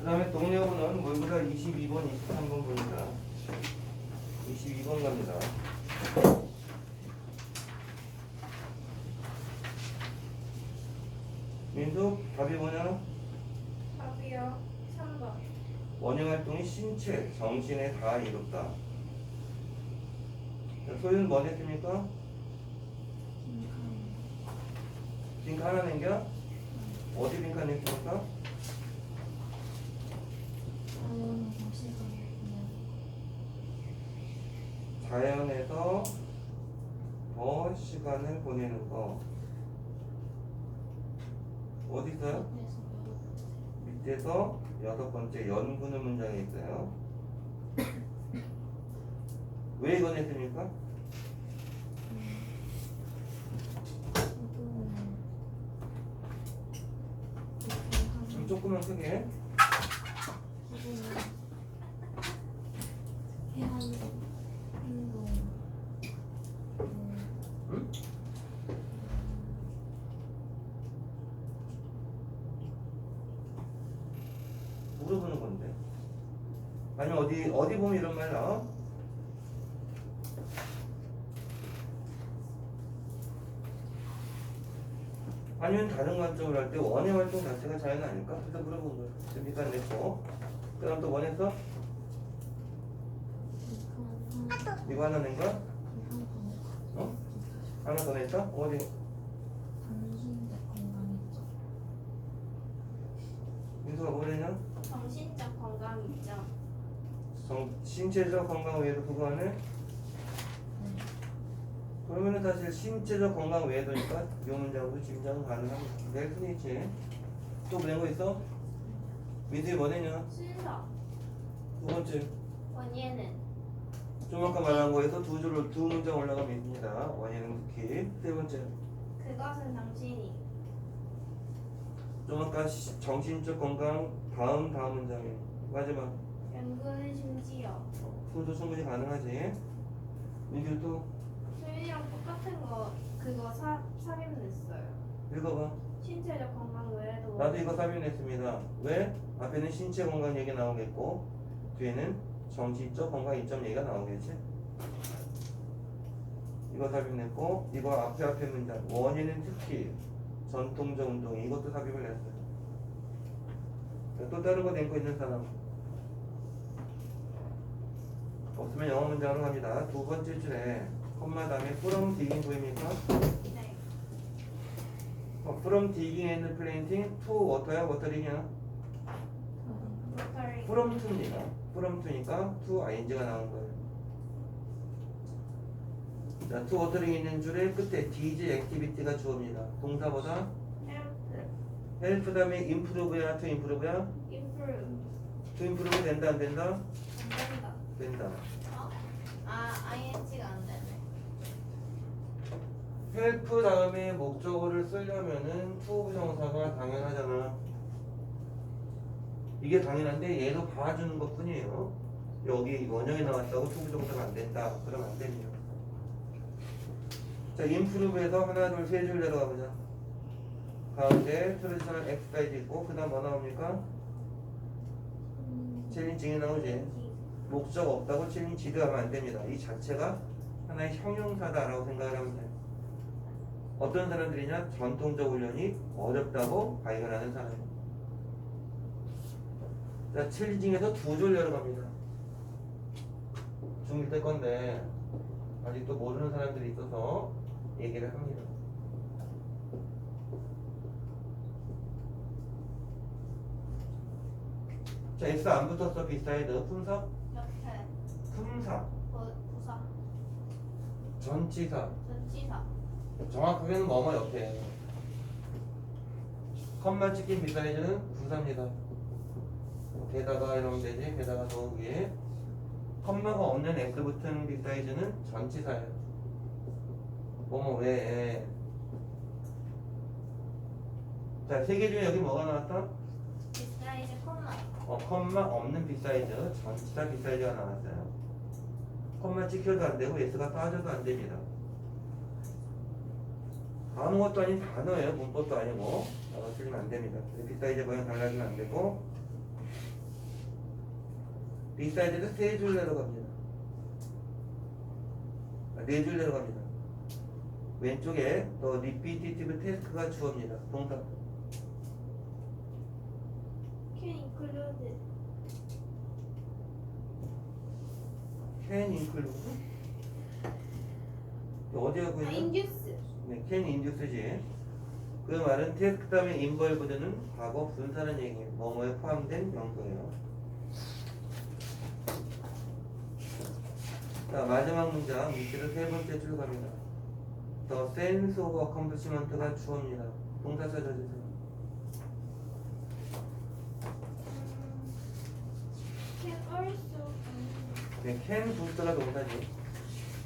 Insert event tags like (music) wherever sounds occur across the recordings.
그 다음에 동료번호는 모의고사 22번, 23번 보입니다. 22번 갑니다. 민수, 답이 뭐냐? 답이요. 3번. 원형 활동이 신체, 정신에 다 이롭다. 자, 소유는 뭐 됐습니까? 빈칸 하나 남겨? 어디 빈칸 냈습니까? 자연에서 더 시간을 보내는 거. 어디 있어요? 밑에서 여섯 번째 연구는 문장에 있어요. (coughs) 왜 이거 냈습니까? 좀 조금만 크게. 응? 물어보는 건데. 아니면 어디 어디 보면 이런 말 나와? 아니면 다른 관점으로 할 때 원의 활동 자체가 자연 아닐까? 그래서 물어본 거예요. 그러니까 냈고. 그다음 또 원에서 이거 하나 낸 거야? 어? 하나 더 냈어? 어디? 민수가 뭐 냈냐? 정신적 건강 있죠. 정, 신체적 건강 외에도 그거 하네? 그러면은 사실 신체적 건강 외에도니까 이 문장도 짐작은 가능합니다. 낼 수는 있지. 또낸거 있어? 민수이 뭐 냈냐? 순서. 두 번째. 원예는 좀 아까 말한 거에서 두 줄로 두 문장 올라가면 있습니다. 원예는 특히. 세 번째. 그것은 당신이 좀 아까 시- 정신적 건강 다음 다음 문장에 마지막. 연구는 심지어 순서 충분히 가능하지. 또 소윤이랑 똑같은 거 그거 사 삽입냈어요. 읽어봐. 신체적 건강 외에도 나도 이거 삽입했습니다. 왜? 앞에는 신체 건강 얘기 나오겠고 뒤에는 정신적 건강 이점 얘기가 나오겠지. 이거 삽입했고 이거 앞에 앞에 문장 원인은 특히 전통적 운동 이것도 삽입을 했어요. 또 다른 거 낸 거 있는 사람 없으면 영어 문장으로 갑니다. 두 번째 줄에 콤마 다음에 from digging 보입니까? 네. 어, from digging and planting to water야 watering이야? 로터리 from to입니다. from to니까 to ing가 나온 거예요. 자, to watering 있는 줄에 끝에 did activity가 주어입니다. 동사보다 헬프 help 다음에 improve야 to improve야? improve to improve 된다 안 된다? 안 된다. 어? 아 ing가 안 되네. help 다음에 목적어를 쓰려면은 to 부정사가 당연하잖아. 이게 당연한데 얘도 봐주는 것 뿐이에요. 여기 원형이 나왔다고 to 부정사가 안 된다. 그러면 안 됩니다. 자, improve에서 하나, 둘, 세 줄 내려가 보자. 가운데 트레디셔널 X까지 있고 그 다음 뭐 나옵니까? 챌린징이 나오지. 목적 없다고 챌린지드 하면 안 됩니다. 이 자체가 하나의 형용사다라고 생각을 하면 돼요. 어떤 사람들이냐? 전통적 훈련이 어렵다고 발견하는 사람. 자, 챌린징에서 두 줄 내려갑니다. 중1 때 건데 아직도 모르는 사람들이 있어서 얘기를 합니다. 자, S 안 붙었어, 비사이드. 품사? 품사. 부- 부사 전치사. 전치사 정확하게는 뭐뭐 옆에. 컴마 찍힌 비사이즈는 부사입니다. 게다가 이러면 되지. 게다가 더욱이. 컴마가 없는 S 붙은 비사이즈는 전치사예요. 뭐뭐 왜. 자, 세 개 중에 여기 뭐가 나왔어? 어, 컴마 없는 비사이즈, 전치사 비사이즈가 나왔어요. 컴마 찍혀도 안 되고 S가 빠져도 안 됩니다. 아무것도 아닌 단어예요. 문법도 아니고. 어, 틀리면 안 됩니다. 비사이즈 모양 달라지면 안 되고. 비사이드는 세줄 내려갑니다. 아, 네줄 내려갑니다. 왼쪽에 더 리피티티브 테스크가 주어입니다. 동사. can include can include. 어디가 아, 보이죠? induce 네, can induce지. 그 말은 테스크 다음에 involved는 과거 분사는 얘기예요. 뭐뭐에 포함된 명도예요. 자, 마지막 문장 밑으로 세 번째 줄 갑니다. The sense of accomplishment가 주어입니다. 동사 찾아주세요. can also 네, can 부스가 동사지.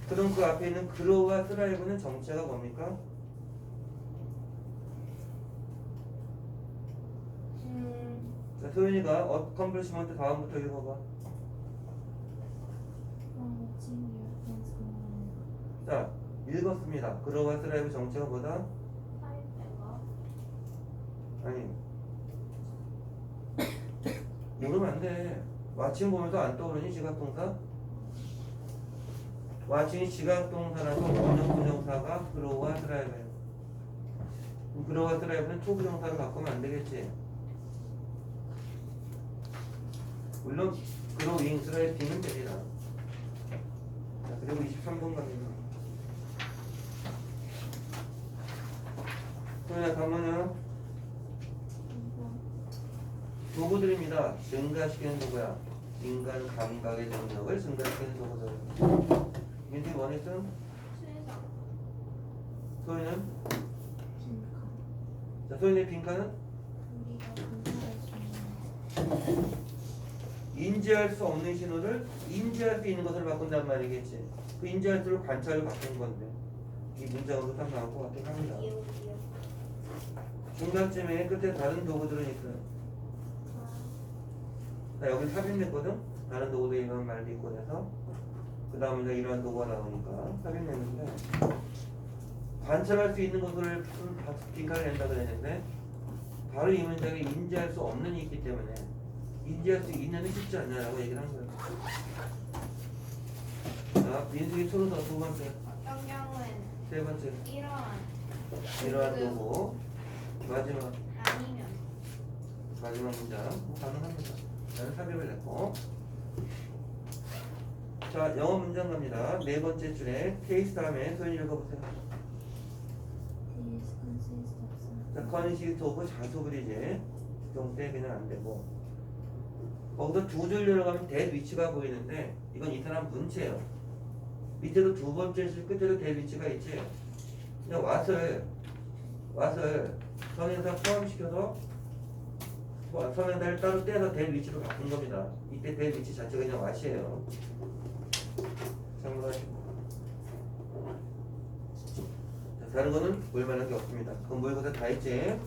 그럼 그 앞에 있는 그로와 스라이브는 정체가 뭡니까? 음, 자, 소윤이가 accomplishment 다음부터 읽어봐. 자, 읽었습니다. 그로와 스라이브 정체가 뭐다? 아니. 모르면 안 돼. 마침 보면서 안 떠오르니 지각동사? 마침이 지각동사라서 원형 부정사가 그로와 스라이브예요. 그럼 그로와 스라이브는 초부정사로 바꾸면 안 되겠지. 물론 그로 윙 빙은 됩니다. 자, 그리고 23번 갑니다. 소연아 잠깐만요. 도구들입니다. 증가시키는 도구야. 인간 감각의 능력을 증가시키는 도구들. 민지 원했음? 수혜자 소희는? 자, 소희의 빈칸은? 인지할 수 없는 신호를 인지할 수 있는 것을 바꾼단 말이겠지. 그 인지할 수를 관찰을 바꾼 건데. 이 문장으로 딱 나올 것 같긴 합니다. 중간쯤에 끝에 다른 도구들은 있어요. 자, 여기 삽입냈거든? 다른 도구도 이런 말도 있고 해서. 그 다음에 이제 이러한 도구가 나오니까 삽입냈는데. 관찰할 수 있는 것을 빈칸을 낸다 그랬는데 바로 이 문장에 인지할 수 없는 이 있기 때문에 인지할 수 있는은 쉽지 않냐라고 얘기를 한 거예요. 자, 민숙이 초로서 두 번째, 어떤 경우엔 세 번째. 이러한 이러한 도구. 마지막. 아니면 마지막 문장. 뭐 가능합니다. 나는 삽입을 했고 자 영어 문장 갑니다. 네 번째 줄에 케이스 다음에 소연이 읽어보세요. 자 컨시스트 오브 자소그리지 경우 때 그냥 안 되고 거기서 두 줄 내려가면 대 위치가 보이는데 이건 이 사람 문체예요. 밑에도 두 번째 줄 끝에도 대 위치가 있지. 그냥 왓을 왓을 선행사 포함시켜서 뭐, 선행사를 따로 떼서 대 위치로 바꾼 겁니다. 이때 대 위치 자체가 그냥 왓이에요. 참고하시고. 자, 다른 거는 볼만한 게 없습니다. 그건 모의고사 다 했지?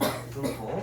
(coughs) 그렇고